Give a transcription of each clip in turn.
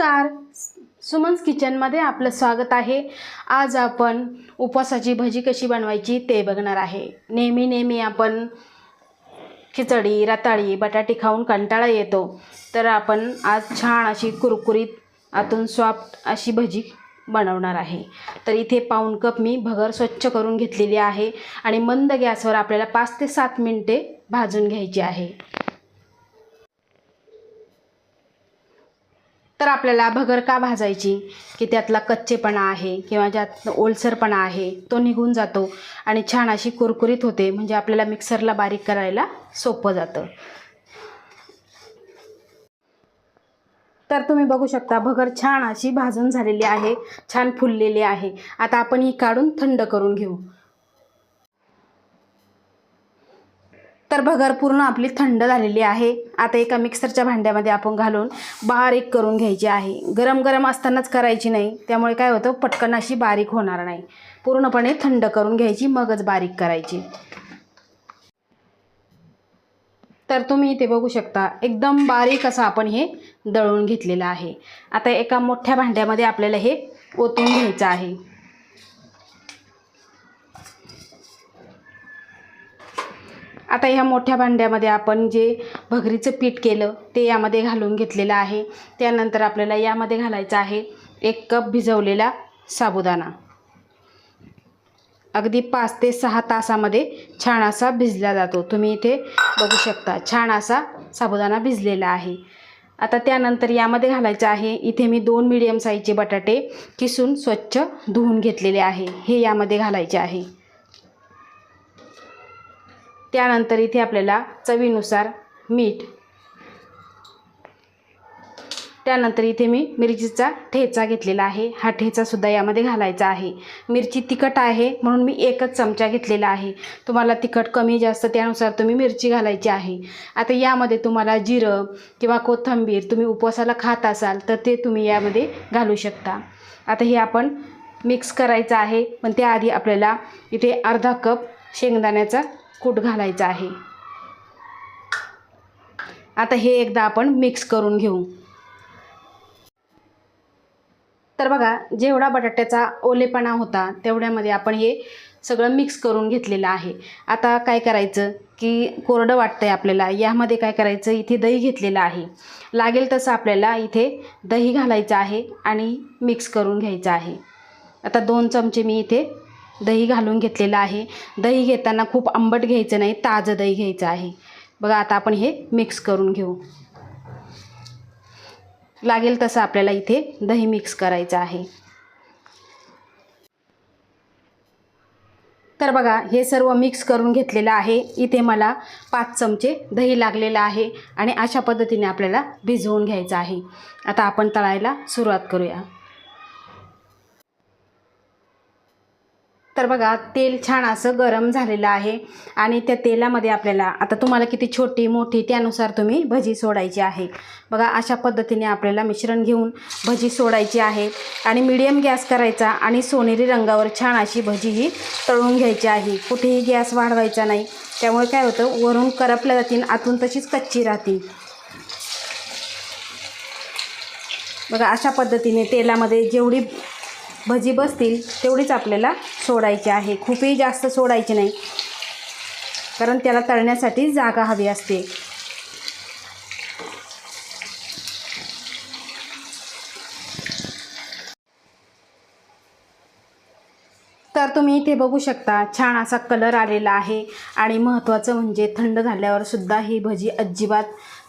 नमस्कार. सुमन्स किचनमध्ये आपलं स्वागत आहे. आज आपण उपवासाची भजी कशी बनवायची ते बघणार आहे. नेहमी नेहमी आपण खिचडी रताळी बटाटे खाऊन कंटाळा येतो. तर आपण आज छान अशी कुरकुरीत आतून सॉफ्ट अशी भजी बनवणार आहे. तर इथे पाऊण कप मी भगर स्वच्छ करून घेतलेली आहे आणि मंद गॅसवर आपल्याला पाच ते सात मिनटे भाजून घ्यायची आहे. तर आपल्याला भगर का भाजायची? की त्यातला कच्चेपणा आहे किंवा ज्यात ओलसरपणा आहे तो निघून जातो आणि छान अशी कुरकुरीत होते म्हणजे आपल्याला मिक्सरला बारीक करायला सोपं जातं. तर तुम्ही बघू शकता भगर छान अशी भाजून झालेली आहे छान फुललेली आहे. आता आपण ही काढून थंड करून घेऊ. तर भगर पूर्ण आपली थंड झालेली आहे. आता एका मिक्सरच्या भांड्यामध्ये आपण घालून बारीक करून घ्यायची आहे. गरम गरम असतानाच करायची नाही. त्यामुळे काय होतं? पटकन अशी बारीक होणार नाही. पूर्णपणे थंड करून घ्यायची मगच बारीक करायची. तर तुम्ही इथे बघू शकता एकदम बारीक असं आपण हे दळून घेतलेलं आहे. आता एका मोठ्या भांड्यामध्ये आपल्याला हे ओतून घ्यायचं आहे. आता ह्या मोठ्या भांड्यामध्ये आपण जे भगरीचं पीठ केलं ते यामध्ये घालून घेतलेलं आहे. त्यानंतर आपल्याला यामध्ये घालायचं आहे एक कप भिजवलेला साबुदाणा. अगदी पाच ते सहा तासामध्ये छान असा भिजला जातो. तुम्ही इथे बघू शकता छान असा साबुदाणा भिजलेला आहे. आता त्यानंतर यामध्ये घालायचं आहे इथे मी दोन मिडियम साईजचे बटाटे किसून स्वच्छ धुवून घेतलेले आहे. हे यामध्ये घालायचे आहे. त्यानंतर इथे आपल्याला चवीनुसार मीठ त्यानंतर इथे मी मिरचीचा ठेचा घेतलेला आहे. हा ठेचासुद्धा यामध्ये घालायचा आहे. मिरची तिखट आहे म्हणून मी एकच चमचा घेतलेला आहे. तुम्हाला तिखट कमी जास्त त्यानुसार तुम्ही मिरची घालायची आहे. आता यामध्ये तुम्हाला जिरं किंवा कोथिंबीर तुम्ही उपवासाला खात असाल तर ते तुम्ही यामध्ये घालू शकता. आता हे आपण मिक्स करायचं आहे. पण त्याआधी आपल्याला इथे अर्धा कप शेंगदाण्याचा कूट घालायचा आहे. आता हे एकदा आपण मिक्स करून घेऊ. तर बघा जेवढा बटाट्याचा ओलेपणा होता तेवढ्यामध्ये आपण हे सगळं मिक्स करून घेतलेलं आहे. आता काय करायचं की कोरडं वाटतं आहे आपल्याला यामध्ये काय करायचं? इथे दही घेतलेलं आहे. लागेल तसं आपल्याला इथे दही घालायचं आहे आणि मिक्स करून घ्यायचं आहे. आता दोन चमचे मी इथे दही घालून घेतलेलं आहे. दही घेताना खूप आंबट घ्यायचं नाही ताजं दही घ्यायचं आहे. बघा आता आपण हे मिक्स करून घेऊ. लागेल तसं आपल्याला इथे दही मिक्स करायचं आहे. तर बघा हे सर्व मिक्स करून घेतलेलं आहे. इथे मला पाच चमचे दही लागलेलं आहे आणि अशा पद्धतीने आपल्याला भिजवून घ्यायचं आहे. आता आपण तळायला सुरुवात करूया. तर बघा तेल छान असं गरम झालेलं आहे. आणि त्या तेलामध्ये आपल्याला आता तुम्हाला किती छोटी मोठी त्यानुसार तुम्ही भजी सोडायची आहे. बघा अशा पद्धतीने आपल्याला मिश्रण घेऊन भजी सोडायची आहे. आणि मिडियम गॅस करायचा आणि सोनेरी रंगावर छान अशी भजी ही तळून घ्यायची आहे. कुठेही गॅस वाढवायचा नाही. त्यामुळे काय होतं वरून करपल्या जातील आतून तशीच कच्ची राहतील. बघा अशा पद्धतीने तेलामध्ये जेवढी भजी बसतील तेवढीच आपल्याला सोडायची आहे. खूपही जास्त सोडायची नाही. कारण त्याला तळण्यासाठी जागा हवी असते. तर तुम्ही इथे बघू शकता छान असा कलर आलेला आहे. आणि महत्त्वाचं म्हणजे थंड झाल्यावर सुद्धा ही भजी अजिबात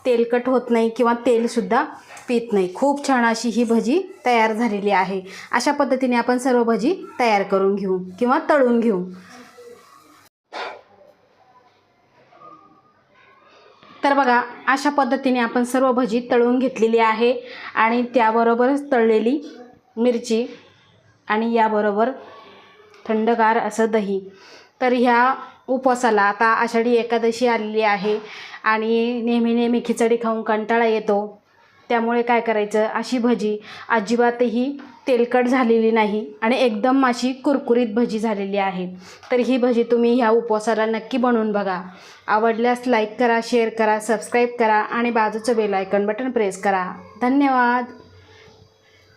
तेलकट होत नाही किंवा तेलसुद्धा पित नाही. खूप छान अशी ही भजी तयार झालेली आहे. अशा पद्धतीने आपण सर्व भजी तयार करून घेऊ किंवा तळून घेऊ. तर बघा अशा पद्धतीने आपण सर्व भजी तळून घेतलेली आहे आणि त्याबरोबरच तळलेली मिरची आणि याबरोबर थंडगार असं दही. तर ह्या उपवासाला आता आषाढी एकादशी आलेली आहे आणि नेहमी नेहमी खिचडी खाऊन कंटाळा येतो. त्यामुळे काय करायचं? अशी भजी अजिबातही तेलकट झालेली नाही आणि एकदम अशी कुरकुरीत भजी झालेली आहे. तर ही भजी तुम्ही ह्या उपवासाला नक्की बनवून बघा. आवडल्यास लाईक करा शेअर करा सबस्क्राईब करा आणि बाजूचं बेल आयकन बटन प्रेस करा. धन्यवाद!